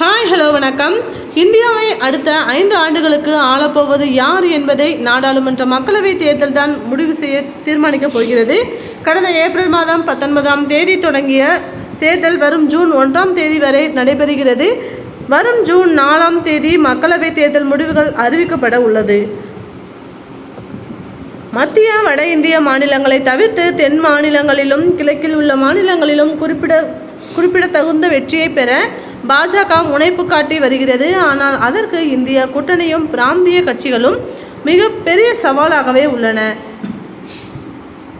Hi hello வணக்கம். இந்தியாவை அடுத்த ஐந்து ஆண்டுகளுக்கு ஆளப்போவது யார் என்பதை நாடாளுமன்ற மக்களவைத் தேர்தல் தான் முடிவு செய்ய தீர்மானிக்கப் போகிறது. கடந்த ஏப்ரல் மாதம் பத்தொன்பதாம் தேதி தொடங்கிய தேர்தல் வரும் ஜூன் ஒன்றாம் தேதி வரை நடைபெறுகிறது. வரும் ஜூன் நாலாம் தேதி மக்களவைத் தேர்தல் முடிவுகள் அறிவிக்கப்பட உள்ளது. மத்திய வட இந்திய மாநிலங்களை தவிர்த்து தென் மாநிலங்களிலும் கிழக்கில் உள்ள மாநிலங்களிலும் குறிப்பிட குறிப்பிடத்தகுந்த வெற்றியை பெற பாஜக முனைப்பு காட்டி வருகிறது. ஆனால் அதற்கு இந்திய கூட்டணியும் பிராந்திய கட்சிகளும் மிக பெரிய சவாலாகவே உள்ளன.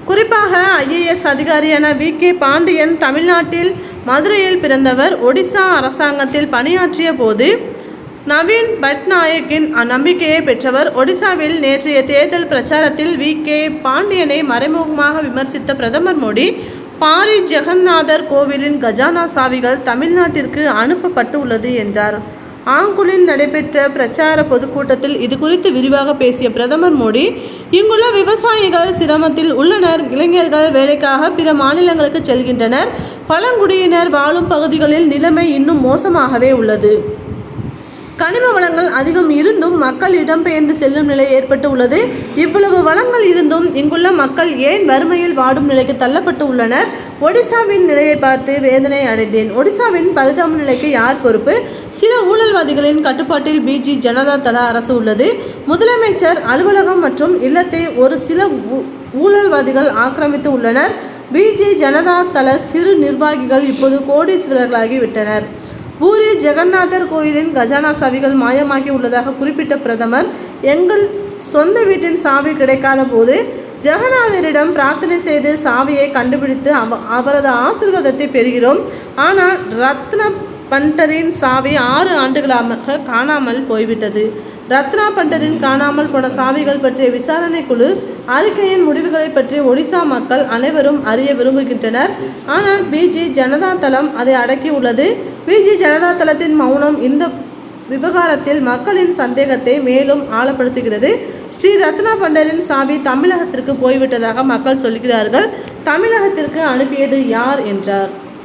குறிப்பாக ஐஏஎஸ் அதிகாரியான வி. கே. பாண்டியன் தமிழ்நாட்டில் மதுரையில் பிறந்தவர் ஒடிசா அரசாங்கத்தில் பணியாற்றிய போது நவீன் பட்நாயக்கின் நம்பிக்கையை பெற்றவர் ஒடிசாவில் நேற்றைய தேர்தல் பிரச்சாரத்தில் வி. கே. பாண்டியனை மறைமுகமாக விமர்சித்த பிரதமர் மோடி பாரி ஜெகநாதர் கோவிலின் கஜானா சாவிகள் தமிழ்நாட்டிற்கு அனுப்பப்பட்டு உள்ளது என்றார். ஆங்குலில் நடைபெற்ற பிரச்சார பொதுக்கூட்டத்தில் இது குறித்து விரிவாக பேசிய பிரதமர் மோடி இங்குள்ள விவசாயிகள் சிரமத்தில் உள்ளனர் இளைஞர்கள் வேலைக்காக பிற மாநிலங்களுக்கு செல்கின்றனர் பழங்குடியினர் வாழும் பகுதிகளில் நிலைமை இன்னும் மோசமாகவே உள்ளது. கனிம வளங்கள் அதிகம் இருந்தும் மக்கள் இடம்பெயர்ந்து செல்லும் நிலை ஏற்பட்டு உள்ளது இவ்வளவு வளங்கள் இருந்தும் இங்குள்ள மக்கள் ஏன் வறுமையில் வாடும் நிலைக்கு தள்ளப்பட்டு உள்ளனர்? ஒடிசாவின் நிலையை பார்த்து வேதனை அடைந்தேன். ஒடிசாவின் பரிதாப நிலைக்கு யார் பொறுப்பு? சில ஊழல்வாதிகளின் கட்டுப்பாட்டில் பிஜி ஜனதா தள அரசு உள்ளது. முதலமைச்சர் அலுவலகம் மற்றும் இல்லத்தை ஒரு சில ஊ- ஊழல்வாதிகள் ஆக்கிரமித்து உள்ளனர். பிஜி ஜனதா தள சிறு நிர்வாகிகள் இப்போது கோடீஸ்வரர்களாகிவிட்டனர் விட்டனர் பூரி ஜெகநாதர் கோயிலின் கஜானா சாவிகள் மாயமாகி உள்ளதாக குறிப்பிட்ட பிரதமர் எங்கள் சொந்த வீட்டின் சாவி கிடைக்காத போது ஜெகநாதரிடம் பிரார்த்தனை செய்து சாவியை கண்டுபிடித்து அவ அவரது ஆசீர்வாதத்தை பெறுகிறோம். ஆனால் ரத்ன பண்டரின் சாவி ஆறு ஆண்டுகளாக காணாமல் போய்விட்டது. ரத்னா பண்டரின் காணாமல் போன சாவிகள் பற்றிய விசாரணை குழு அறிக்கையின் முடிவுகளை பற்றி ஒடிசா மக்கள் அனைவரும் அறிய விரும்புகின்றனர். ஆனால் பிஜி ஜனதா தளம் அதை அடக்கி உள்ளது பிஜி ஜனதா தளத்தின் மௌனம் இந்த விவகாரத்தில் மக்களின் சந்தேகத்தை மேலும் ஆழப்படுத்துகிறது. ஸ்ரீ ரத்னா பண்டரின் சாவி தமிழகத்திற்கு போய்விட்டதாக மக்கள் சொல்கிறார்கள். தமிழகத்திற்கு அனுப்பியது யார் என்றார்.